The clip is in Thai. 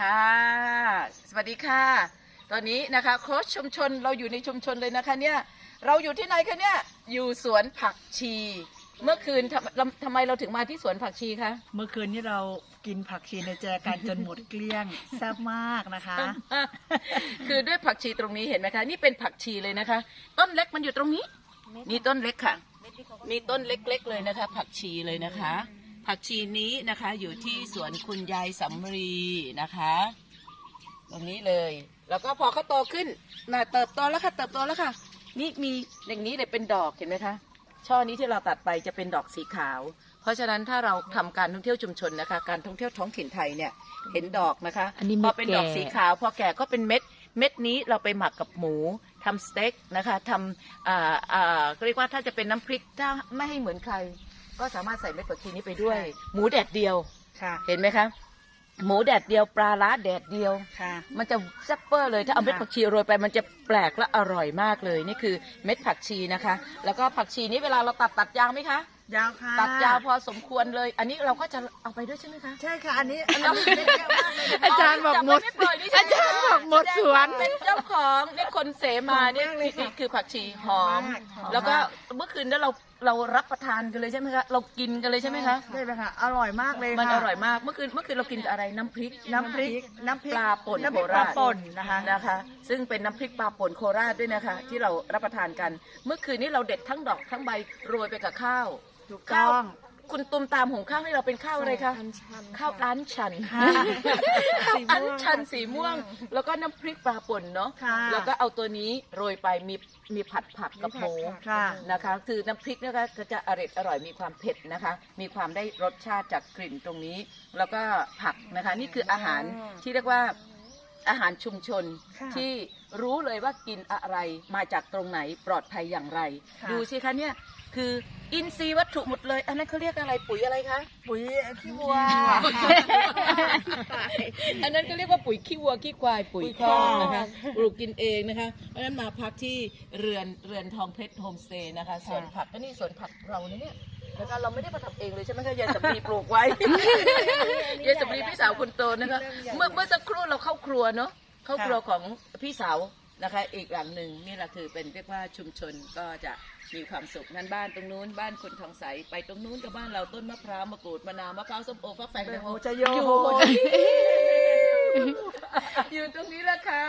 ค่ะ สวัสดีค่ะ ตอนนี้นะคะโค้ชชุมชนเราอยู่ในชุมชนเลยนะคะเนี่ยเราอยู่ที่ไหนคะเนี่ยอยู่สวนผักชี เมื่อคืนทำเราทำไมเราถึงมาที่สวนผักชีคะ เมื่อคืนนี้เรากินผักชีในแจกันจนหมดเกลี้ยง แซ่บมากนะคะ คือด้วยผักชีตรงนี้เห็นไหมคะ นี่เป็นผักชีเลยนะคะ ต้นเล็กมันอยู่ตรงนี้ นี่ต้นเล็กค่ะมีต้นเล็กๆเลยนะคะ ผักชีเลยนะคะ ผักชีนี้นะคะอยู่ที่สวนคุณยายสำรีนะคะ ตรงนี้เลย แล้วก็พอเขาโตขึ้นน่ะเติบโตแล้วค่ะ เติบโตแล้วค่ะ นี่มีอย่างนี้เลยเป็นดอกเห็นไหมคะ ช่อนี้ที่เราตัดไปจะเป็นดอกสีขาว เพราะฉะนั้นถ้าเราทำการท่องเที่ยวชุมชนนะคะ การท่องเที่ยวท้องถิ่นไทยเนี่ย เห็นดอกนะคะอันนี้พเม็อดเป็นดอกแก่สีขาว พอแก่ก็เป็นเม็ด เม็ดนี้เราไปหมักกับหมูทำสเต็กนะคะทำอ่าอ่าก็เรียกว่าถ้าจะเป็นน้ำพริกถ้าไม่ให้เหมือนใคร ก็สามารถใส่เม็ดผักชีนี้ไปด้วย หมูแดดเดียว ค่ะ เห็นไหมคะ หมูแดดเดียวปลาล้าแดดเดียว ค่ะ มันจะแซ่บเปอร์เลยถ้าเอาเม็ดค่ะผักชีโรยไปมันจะแปลกและอร่อยมากเลยนี่คือเม็ดผักชีนะคะ แล้วก็ผักชีนี้เวลาเราตัดตัดยาวไหมคะ ยาวค่ะตัดยาวพอสมควรเลย อันนี้เราก็จะเอาไปด้วยใช่ไหมคะ ใช่ค่ะ อันนี้อันนี้เยอะมากเลยนะคะ อาจารย์บอกหมด จัไว้ไปล่นี่ใช่ไหมอาจารย์บอกหมดสวน เป็นเจ้าของนี่คนเสมาเนี่ยหอมมากเลยค่ะนี่คือผักชีหอมหอมมากหอมมาก แล้วก็เมื่อคืนนั้นเราเรารับประทานกันเลยใช่ไหมคะ เรากินกันเลยใช่ไหมคะใช่ไหมคะอร่อยมากเลยค่ะมันอร่อยมากเมื่อคืนเมื่อคืนเรากินกับอะไรน้ำพริก น้ำพริก น้ำพริกปลาป่นน้ำพริกโคปราลาช ป่นนะคะ นะคะ ซึ่งเป็นน้ำพริกปลาป่นโคราชด้วยนะคะ ที่เรารับประทานกัน เมื่อคืนนี้เราเด็ดทั้งดอกทั้งใบโรยไปกับข้าว ถูกต้อง คุณตุมตามหุงข้าวให้เราเป็นข้าวอะไรคะ ข้าวอันชันค่ะ ข้าวสีม่วงอันชันสีม่วง แล้วก็น้ำพริกปลาป่นเนาะค่ะแล้วก็เอาตัวนี้โรยไปมีมีผัดผักกับหมูค่ะ นะคะ คือน้ำพริกนะคะก็จะอร่อยอร่อยมีความเผ็ดนะคะ มีความได้รสชาติจากกลิ่นตรงนี้ แล้วก็ผักนะคะ นี่คืออาหารที่เรียกว่า อาหารชุมชนค่ะที่รู้เลยว่ากินอะไรมาจากตรงไหนปลอดภัยอย่างไร ค่ะ ดูสิคะเนี่ยคืออินทรีย์วัตถุหมดเลย อันนั้นเขาเรียกอะไรปุ๋ยอะไรคะ ปุ๋ยขี้วัว อันนั้นก็เรียกว่าปุ๋ยขี้วัวขี้ควายปุ๋ยปุ๋ยคอกคอกนะคะปลูกกินเองนะคะเพราะฉะนั้นมาพักที่เรือนเรือนทองเพชรโฮมสเตย์นะคะสวนผักก็นี่สวนผักเราเนี่ย แล้วก็เราไม่ได้มาทำเองเลยใช่ไหมคะยายสำลีปลูกไว้ ยายสำลีพี่สาวคนโตนะคะเมื่อเมื่อสักครู่เราเข้าครัวเนาะเข้าครัวของพี่สาวนะคะ อีกหลังหนึ่งนี่แหละคือเป็นเรียกว่าชุมชนก็จะมีความสุขนั่นบ้านตรงนู้นบ้านคนทองใสไปตรงนู้นกับบ้านเราต้นมะพร้าวมะกรูดมะนาวมะพร้าวส้มโอฟักแฟงแตงโมจะโยอยู่อยู่ตรงนี้แหละค่ะ